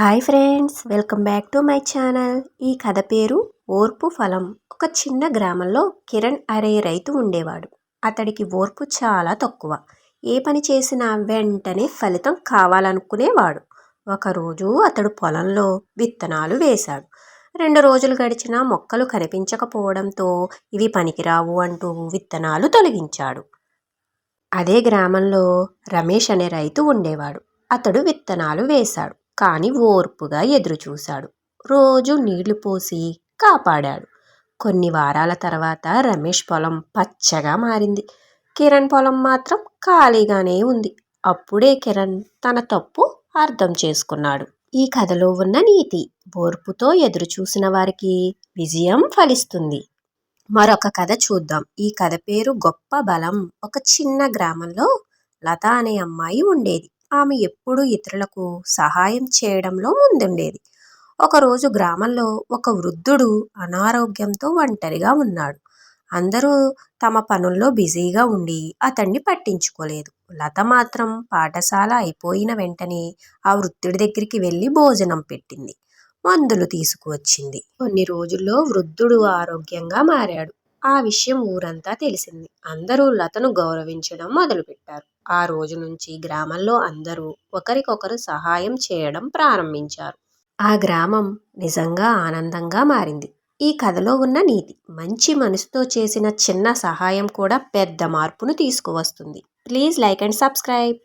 Hi friends welcome back to my channel. ఈ కథ పేరు ఓర్పు ఫలం. ఒక చిన్న గ్రామంలో కిరణ్ అనే రైతు ఉండేవాడు. అతడికి ఓర్పు చాలా తక్కువ. ఏ పని చేసినా వెంటనే ఫలితం కావాలనుకునేవాడు. ఒకరోజు అతడు పొలంలో విత్తనాలు వేశాడు. రెండు రోజులు గడిచినా మొక్కలు కనిపించకపోవడంతో ఇవి పనికిరావు అంటూ విత్తనాలు తొలగించాడు. అదే గ్రామంలో రమేష్ అనే రైతు ఉండేవాడు. అతడు విత్తనాలు వేశాడు. కానీ ఓర్పుగా ఎదురుచూశాడు. రోజు నీళ్ళు పోసి కాపాడాడు. కొన్ని వారాల తర్వాత రమేష్ పొలం పచ్చగా మారింది. కిరణ్ పొలం మాత్రం ఖాళీగానే ఉంది. అప్పుడే కిరణ్ తన తప్పు అర్థం చేసుకున్నాడు. ఈ కథలో ఉన్న నీతి ఓర్పుతో ఎదురు చూసిన వారికి విజయం ఫలిస్తుంది. మరొక కథ చూద్దాం. ఈ కథ పేరు గొప్ప బలం. ఒక చిన్న గ్రామంలో లత అనే అమ్మాయి ఉండేది. ఆమె ఎప్పుడూ ఇతరులకు సహాయం చేయడంలో ముందుండేది. ఒకరోజు గ్రామంలో ఒక వృద్ధుడు అనారోగ్యంతో ఒంటరిగా ఉన్నాడు. అందరూ తమ పనుల్లో బిజీగా ఉండి అతన్ని పట్టించుకోలేదు. లత మాత్రం పాఠశాల అయిపోయిన వెంటనే ఆ వృద్ధుడి దగ్గరికి వెళ్ళి భోజనం పెట్టింది. మందులు తీసుకువచ్చింది. కొన్ని రోజుల్లో వృద్ధుడు ఆరోగ్యంగా మారాడు. ఆ విషయం ఊరంతా తెలిసింది. అందరూ లతను గౌరవించడం మొదలుపెట్టారు. ఆ రోజు నుంచి గ్రామంలో అందరూ ఒకరికొకరు సహాయం చేయడం ప్రారంభించారు. ఆ గ్రామం నిజంగా ఆనందంగా మారింది. ఈ కథలో ఉన్న నీతి మంచి మనసుతో చేసిన చిన్న సహాయం కూడా పెద్ద మార్పును తీసుకువస్తుంది. Please like and subscribe.